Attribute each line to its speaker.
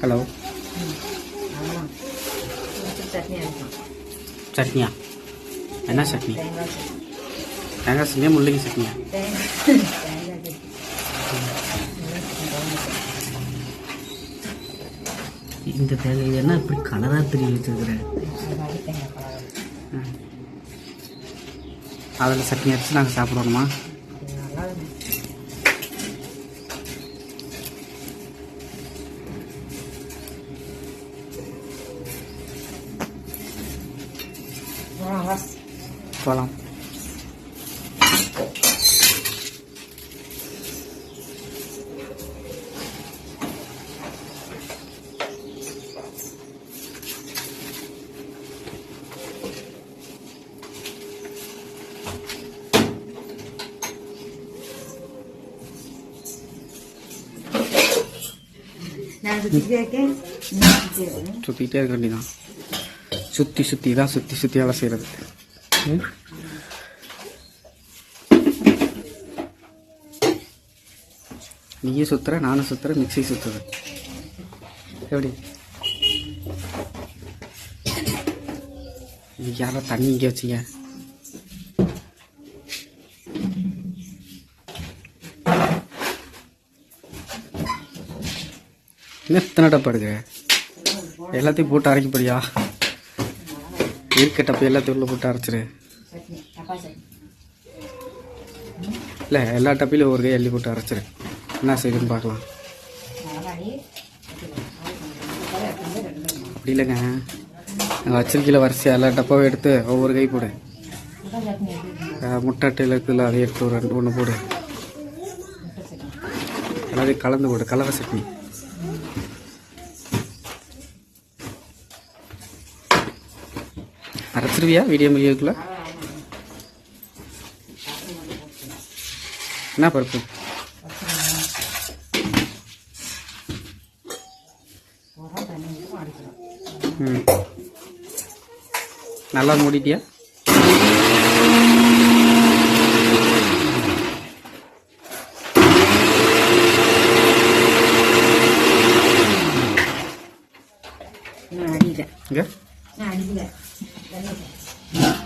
Speaker 1: Hello சட்னியா என்ன சட்னி
Speaker 2: தேங்காய் சட்னி
Speaker 1: தேங்காய் சட்னியா முள்ளங்கி சட்னியா இந்த தேங்காய் என்ன இப்படி கலராக தெரிய வச்சிருக்கிறேன் அதில் சட்னி அரைச்சி நாங்கள் சாப்பிடுவோமா
Speaker 2: Malas. Walang. Nah, itu tiga kan?
Speaker 1: Itu tiga kan, சுற்றி சுற்றி தான் சுற்றி சுற்றி வேலை செய்கிறது நீயும் சுற்றுற நானும் சுற்றுற மிக்சி சுற்றுது எப்படி? இன்னைக்கு யாரோ தண்ணி இங்கே வச்சிங்க? என்ன இத்தனை எல்லாத்தையும் போட்டு அரைக்க போறியா இருக்க டப்பு எல்லாத்தையும் உள்ள போட்டு அரைச்சிரு. இல்லை எல்லா டப்பிலும் ஒரு கை அள்ளி போட்டு அரைச்சிரு. என்ன செய்யுதுன்னு பார்க்கலாம். அப்படி இல்லைங்க. நாங்கள் வச்சிருக்கீல வரிசையாக எல்லா டப்பாவும் எடுத்து ஒவ்வொரு கை போடு.
Speaker 2: தக்காளி சட்னி எப்படி இருக்கு?
Speaker 1: அஹ் முட்டை அட்டையில் இருக்குல்ல அதை எடுத்து ஒரு ரெண்டு ஒன்று போடு. எல்லாத்தையும் கலந்து போடு கலவை சட்னி. அரைச்சிருவியா வீடியோ முடியவுக்குள்ள என்ன பருப்பு?
Speaker 2: நல்லா மூடிட்டியா?
Speaker 1: நான் அடிக்கிறேன் ধন্যবাদ